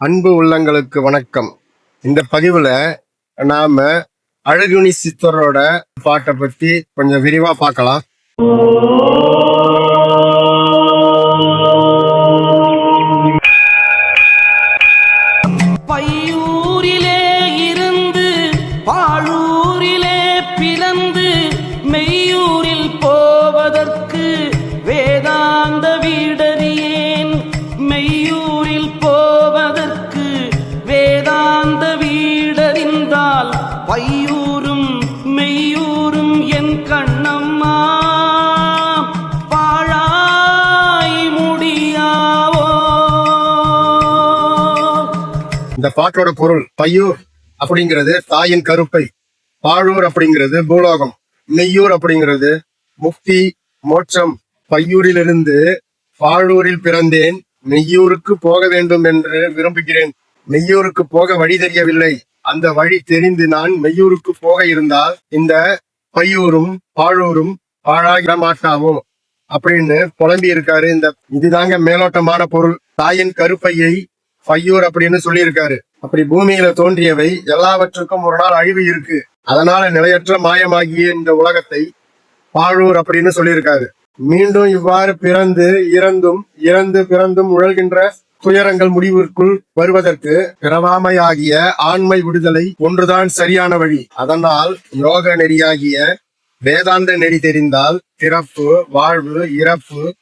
அன்பு உள்ளங்களுக்கு வணக்கம். இந்த பதிவுல நாம அழகுனி சித்தரோட பாட்டை பத்தி கொஞ்சம் விரிவா பார்க்கலாம். பையூ பையூரும் மெய்யூரும் என் கண்ணம்மா. பாழாய் முடியாவோ? இந்த பாட்டோட பொருள் பையூர் அப்படிங்கிறது தாயின் கருப்பை. பாழூர் அப்படிங்கிறது பூலோகம். மெய்யூர் அப்படிங்கிறது முக்தி மோட்சம். பையூரிலிருந்து பாழூரில் பிறந்தேன். மெய்யூருக்கு போக வேண்டும் என்று விரும்புகிறேன். மெய்யூருக்கு போக வழி தெரியவில்லை. அந்த வழி தெரிந்து நான் மெய்யூருக்கு போக இருந்தால் இந்த பையூரும் பாழூரும் பாழாகிடமாட்டாவோ அப்படின்னு புலம்பி இருக்காரு. இந்த இதுதாங்க மேலோட்டமான பொருள். தாயின் கருப்பையை பையூர் அப்படின்னு சொல்லியிருக்காரு. அப்படி பூமியில தோன்றியவை எல்லாவற்றுக்கும் ஒரு நாள் அழிவு இருக்கு. அதனால நிலையற்ற மாயமாகிய இந்த உலகத்தை பாழூர் அப்படின்னு சொல்லியிருக்காரு. மீண்டும் இவ்வாறு பிறந்து இறந்தும் இறந்து பிறந்தும் உழல்கின்ற துயரங்கள் முடிவிற்குள் வருவதற்கு பிறவாமையாகிய ஆண்மை விடுதலை ஒன்றுதான் சரியான வழி. அதனால் யோக நெறியாகிய வேதாந்த நெறி தெரிந்தால் பிறப்பு வாழ்வு இறப்பு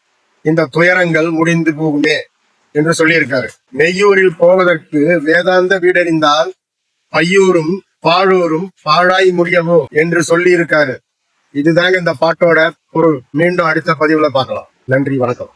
இந்த துயரங்கள் முடிந்து போகுமே என்று சொல்லியிருக்காரு. மெய்யூரில் போவதற்கு வேதாந்த வீடறிந்தால் பையூரும் பாழூரும் பாழாய் முடியவோ என்று சொல்லி இருக்காரு இதுதாங்க இந்த பாட்டோட பொருள். மீண்டும் அடுத்த பதிவுல பார்க்கலாம். நன்றி வணக்கம்.